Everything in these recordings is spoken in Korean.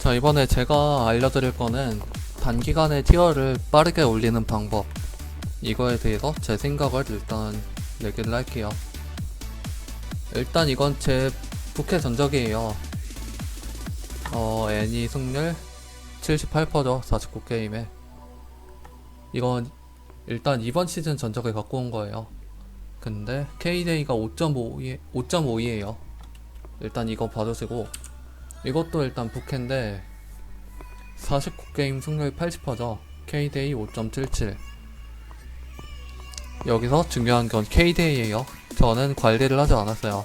자, 이번에 제가 알려드릴 거는 단기간에 티어를 빠르게 올리는 방법. 이거에 대해서 제 생각을 일단 얘기를 할게요. 일단 이건 제 부캐 전적이에요. 어, 애니 승률 78%죠. 49게임에. 이건 일단 이번 시즌 전적을 갖고 온 거예요. 근데 K데이가 5.5, 5.5이에요. 일단 이거 봐주시고 이것도 일단 부캐인데 49게임 승률 80%죠. K데이 5.77 여기서 중요한 건 K데이예요. 저는 관리를 하지 않았어요.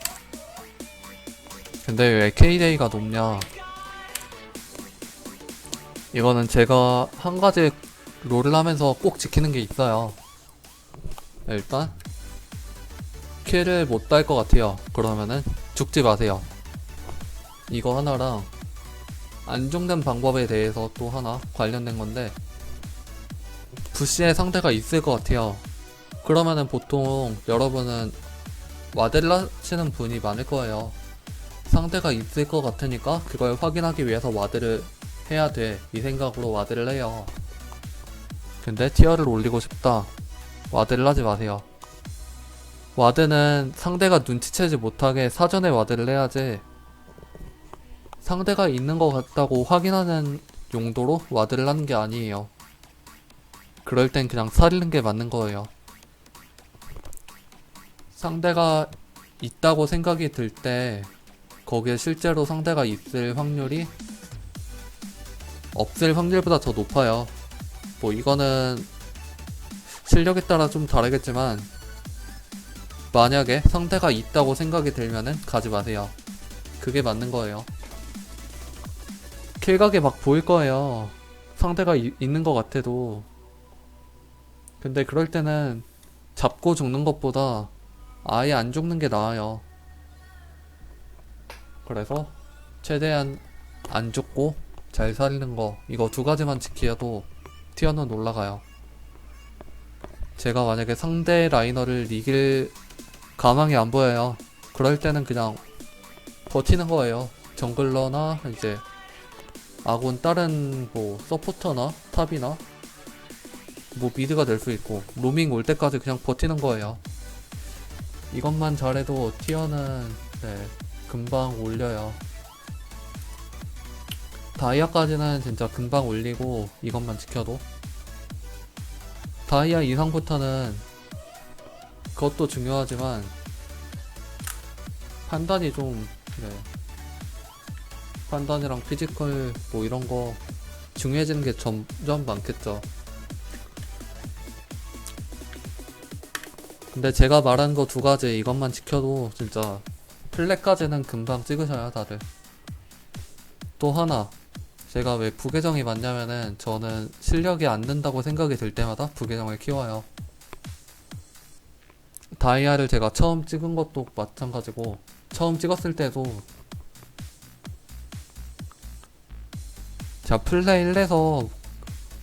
근데 왜 K데이가 높냐? 이거는 제가 한 가지 롤을 하면서 꼭 지키는 게 있어요. 일단 킬을 못 딸 것 같아요. 그러면은 죽지 마세요. 이거 하나랑 안정된 방법에 대해서 또 하나 관련된 건데 부시에 상대가 있을 것 같아요. 그러면은 보통 여러분은 와드를 하시는 분이 많을 거예요. 상대가 있을 것 같으니까 그걸 확인하기 위해서 와드를 해야 돼. 이 생각으로 와드를 해요. 근데 티어를 올리고 싶다. 와드를 하지 마세요. 와드는 상대가 눈치채지 못하게 사전에 와드를 해야지 상대가 있는 것 같다고 확인하는 용도로 와드를 하는 게 아니에요. 그럴 땐 그냥 살리는 게 맞는 거예요. 상대가 있다고 생각이 들 때 거기에 실제로 상대가 있을 확률이 없을 확률보다 더 높아요. 뭐 이거는 실력에 따라 좀 다르겠지만 만약에 상대가 있다고 생각이 들면은 가지 마세요. 그게 맞는 거예요. 킬각이 막 보일 거예요. 상대가 이- 있는 것 같아도. 근데 그럴 때는 잡고 죽는 것보다 아예 안 죽는 게 나아요. 그래서 최대한 안 죽고 잘 살리는 거 이거 두 가지만 지켜도 티어는 올라가요. 제가 만약에 상대 라이너를 이길 가망이 안 보여요. 그럴 때는 그냥 버티는 거예요. 정글러나 이제 아군 다른 뭐 서포터나 탑이나 뭐 미드가 될 수 있고 로밍 올 때까지 그냥 버티는 거예요. 이것만 잘해도 티어는 네, 금방 올려요. 다이아까지는 진짜 금방 올리고 이것만 지켜도 다이아 이상부터는 그것도 중요하지만 판단이 좀 네. 판단이랑 피지컬 뭐 이런 거 중요해지는 게 점점 많겠죠. 근데 제가 말한 거 두 가지 이것만 지켜도 진짜 플랫까지는 금방 찍으셔요 다들. 또 하나 제가 왜 부계정이 많냐면은 저는 실력이 안 된다고 생각이 들 때마다 부계정을 키워요. 다이아를 제가 처음 찍은 것도 마찬가지고 처음 찍었을 때도 제가 플레이 1에서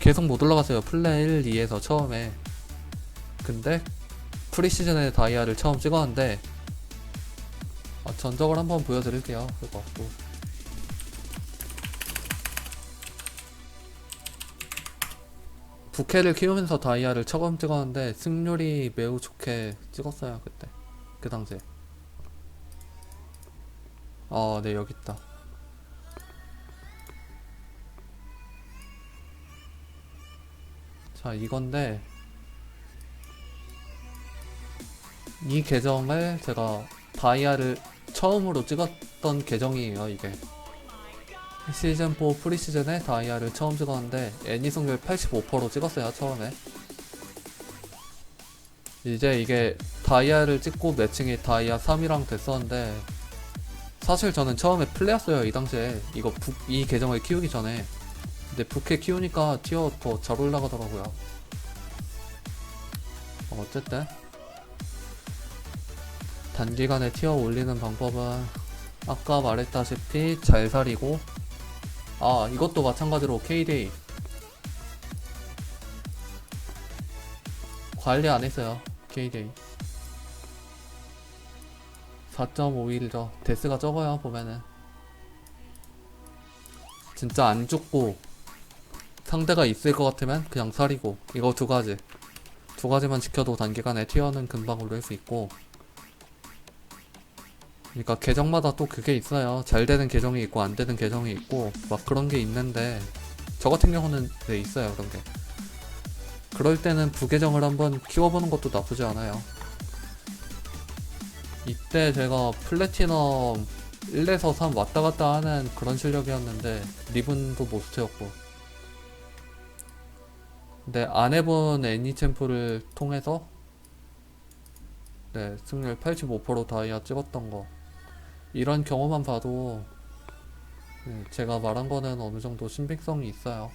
계속 못 올라갔어요. 플레이 1, 2에서 처음에. 근데 프리시즌에 다이아를 처음 찍었는데 아, 전적을 한번 보여드릴게요. 그거 또. 부캐를 키우면서 다이아를 처음 찍었는데 승률이 매우 좋게 찍었어요 그때 그 당시에 아네 여기 있다 자 이건데 이 계정을 제가 다이아를 처음으로 찍었던 계정이에요 이게. 시즌4 프리시즌에 다이아를 처음 찍었는데 애니 승률 85%로 찍었어요 처음에. 이제 이게 다이아를 찍고 매칭이 다이아 3이랑 됐었는데 사실 저는 처음에 플레였어요 이 당시에. 이거 부, 이 계정을 키우기 전에 근데 부캐 키우니까 티어 더 잘 올라가더라고요. 어, 어쨌든 단기간에 티어 올리는 방법은 아까 말했다시피 잘 살이고 아 이것도 마찬가지로 K데이 관리 안 했어요 K데이 4.5일이죠 데스가 적어요 보면은. 진짜 안 죽고 상대가 있을 것 같으면 그냥 살이고. 이거 두 가지. 두 가지만 지켜도 단기간에 티어는 금방 올릴 수 있고. 그러니까 계정마다 또 그게 있어요. 잘 되는 계정이 있고 안 되는 계정이 있고 막 그런 게 있는데 저 같은 경우는 네 있어요 그런 게. 그럴 때는 부계정을 한번 키워보는 것도 나쁘지 않아요. 이때 제가 플래티넘 1에서 3 왔다 갔다 하는 그런 실력이었는데 리븐도 못 채웠고 근데 안 해본 애니 챔프를 통해서 네 승률 85% 다이아 찍었던 거. 이런 경험만 봐도 네, 제가 말한 거는 어느 정도 신빙성이 있어요.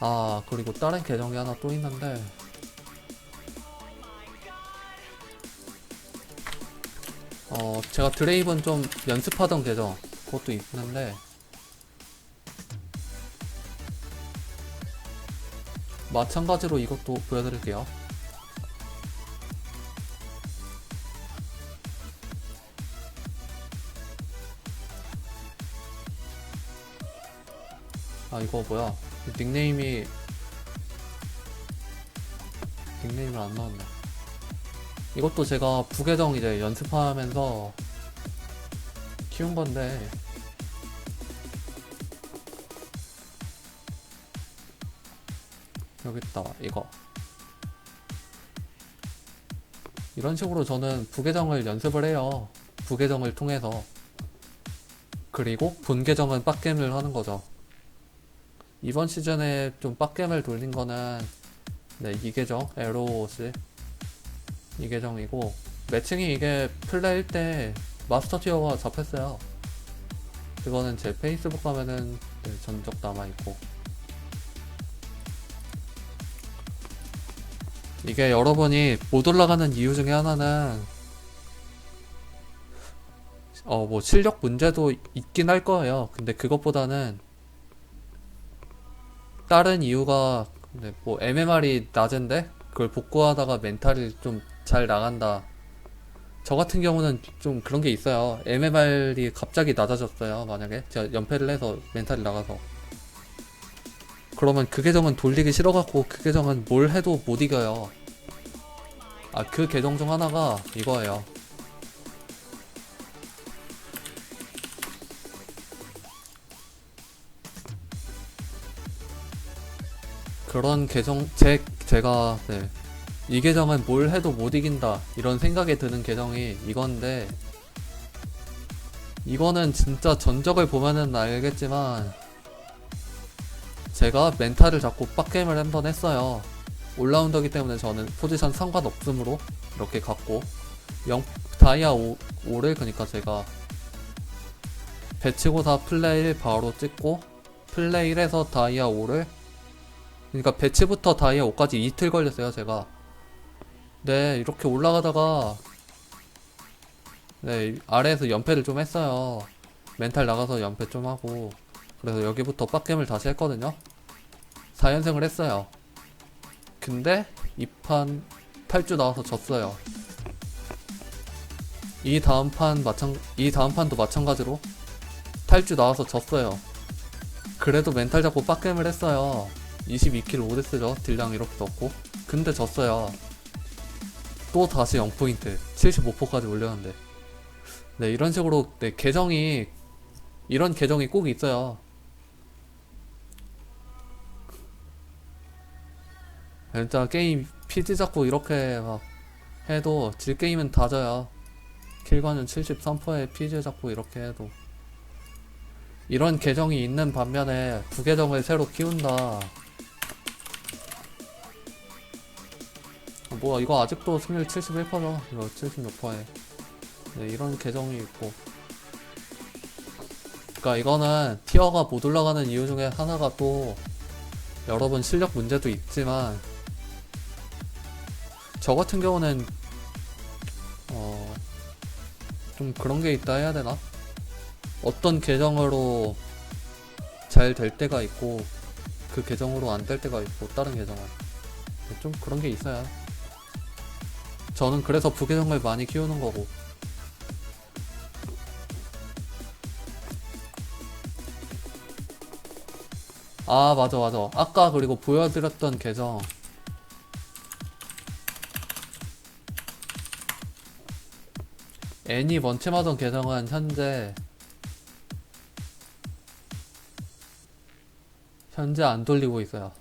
아 그리고 다른 계정이 하나 또 있는데 어 제가 드레이븐 좀 연습하던 계정 그것도 있는데. 마찬가지로 이것도 보여드릴게요. 아 이거 뭐야? 닉네임이 닉네임을 안 나왔네 이것도 제가 부계정 이제 연습하면서 키운 건데. 여기 있다 이거. 이런 식으로 저는 부계정을 연습을 해요. 부계정을 통해서. 그리고 본계정은 빡겜을 하는 거죠. 이번 시즌에 좀 빡겜을 돌린 거는 네, 이 계정 LOC 이 계정이고 매칭이 이게 플레이일 때 마스터 티어가 잡혔어요. 그거는 제 페이스북 가면은 네, 전적 남아있고 이게 여러분이 못 올라가는 이유 중에 하나는 어 뭐 실력 문제도 있긴 할 거예요. 근데 그것보다는 다른 이유가 근데 뭐 MMR이 낮은데 그걸 복구하다가 멘탈이 좀 잘 나간다. 저 같은 경우는 좀 그런 게 있어요. MMR이 갑자기 낮아졌어요. 만약에 제가 연패를 해서 멘탈이 나가서 그러면 그 계정은 돌리기 싫어갖고 그 계정은 뭘 해도 못 이겨요. 아 그 계정 중 하나가 이거예요. 그런 계정 제 제가 네. 이 계정은 뭘 해도 못 이긴다. 이런 생각이 드는 계정이 이건데 이거는 진짜 전적을 보면은 알겠지만 제가 멘탈을 잡고 빡게임을 한 번 했어요. 올라운더기 때문에 저는 포지션 상관없음으로 이렇게 갔고 영 다이아 5, 5를 그러니까 제가 배치고사 플레이 바로 찍고 플레이 1에서 다이아 5를 그러니까 배치부터 다이아 5까지 이틀 걸렸어요 제가 네 이렇게 올라가다가 네 아래에서 연패를 좀 했어요. 멘탈 나가서 연패 좀 하고. 그래서 여기부터 빡겜을 다시 했거든요. 4연승을 했어요. 근데 이판 8주 나와서 졌어요. 이 다음 판 마찬 이 다음 판도 마찬가지로 8주 나와서 졌어요. 그래도 멘탈 잡고 빡겜을 했어요. 22킬 오데스죠 딜량 이렇게 넣고. 근데 졌어요 또 다시 0포인트 75%까지 올렸는데. 네 이런 식으로 네 계정이 이런 계정이 꼭 있어요. 진짜 게임 피지 잡고 이렇게 막 해도 질 게임은 다 져요. 킬관은 73%에 피지 잡고 이렇게 해도. 이런 계정이 있는 반면에 부계정을 새로 키운다 뭐 이거 아직도 승률 71%죠 이거 76%에 네, 이런 계정이 있고. 그러니까 이거는 티어가 못 올라가는 이유 중에 하나가 또 여러분 실력 문제도 있지만 저 같은 경우는 어 좀 그런 게 있다 해야 되나? 어떤 계정으로 잘 될 때가 있고 그 계정으로 안 될 때가 있고 다른 계정은. 좀 그런 게 있어요 저는 그래서 부계정을 많이 키우는 거고. 아, 맞아, 맞아. 아까 그리고 보여드렸던 계정. 애니 원챔하던 계정은 현재 현재 안 돌리고 있어요.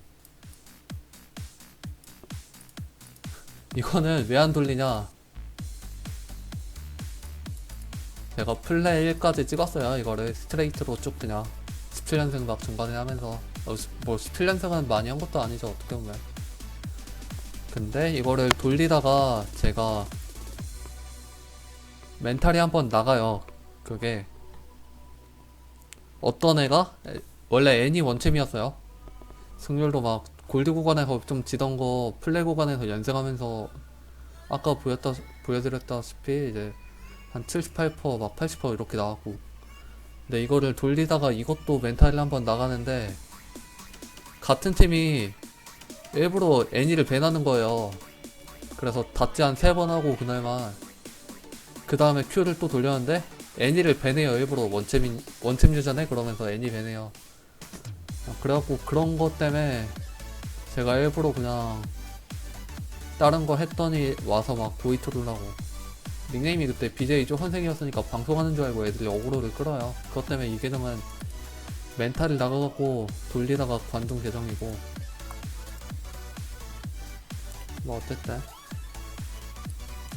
이거는 왜 안 돌리냐? 제가 플레이 1까지 찍었어요. 이거를 스트레이트로 쭉 그냥 17년생 막 중간에 하면서 어, 스- 뭐 17년생은 많이 한 것도 아니죠. 어떻게 보면. 근데 이거를 돌리다가 제가 멘탈이 한번 나가요. 그게 어떤 애가 에- 원래 애니 원챔이었어요. 승률도 막 골드 구간에서 좀 지던 거 플레이 구간에서 연승하면서 아까 보였다 보여드렸다시피 이제 한 78%막 80% 이렇게 나왔고 근데 이거를 돌리다가 이것도 멘탈이 한번 나가는데 같은 팀이 일부러 애니를 배나는 거예요. 그래서 닷지 한 세 번 하고 그날만 그 다음에 큐를 또 돌렸는데 애니를 배네요 일부러 원챔인 원챔 유저네 그러면서 애니 배네요. 아, 그래갖고 그런 것 때문에 제가 일부러 그냥 다른 거 했더니 와서 막 보이트를 하고. 닉네임이 그때 BJ 쪼선생이었으니까 방송하는 줄 알고 애들이 어그로를 끌어요. 그것 때문에 이 계정은 멘탈이 나가갖고 돌리다가 관중 계정이고. 뭐 어쨌든.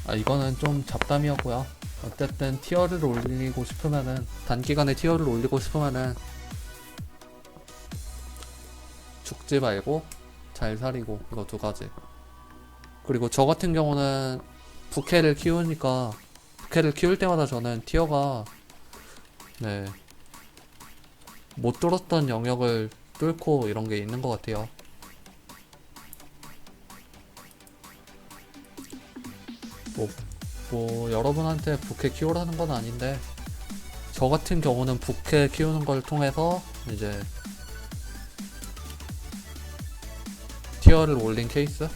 아 이거는 좀 잡담이었고요. 어쨌든 티어를 올리고 싶으면은 단기간에 티어를 올리고 싶으면은 죽지 말고 잘 살이고 이거 두 가지. 그리고 저 같은 경우는 부캐를 키우니까 부캐를 키울 때마다 저는 티어가 네. 못 뚫었던 영역을 뚫고 이런 게 있는 것 같아요. 뭐, 뭐 여러분한테 부캐 키우라는 건 아닌데 저 같은 경우는 부캐 키우는 걸 통해서 이제 티어를 올린 케이스?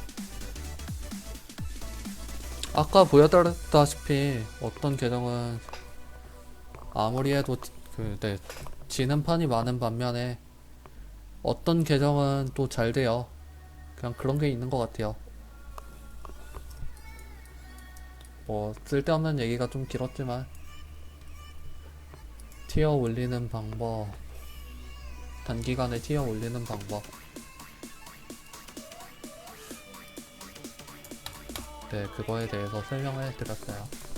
아까 보여드렸다시피 어떤 계정은 아무리 해도 그, 네, 지는 판이 많은 반면에 어떤 계정은 또 잘 돼요. 그냥 그런 게 있는 것 같아요. 뭐 쓸데없는 얘기가 좀 길었지만 티어 올리는 방법 단기간에 티어 올리는 방법 네, 그거에 대해서 설명을 드렸어요.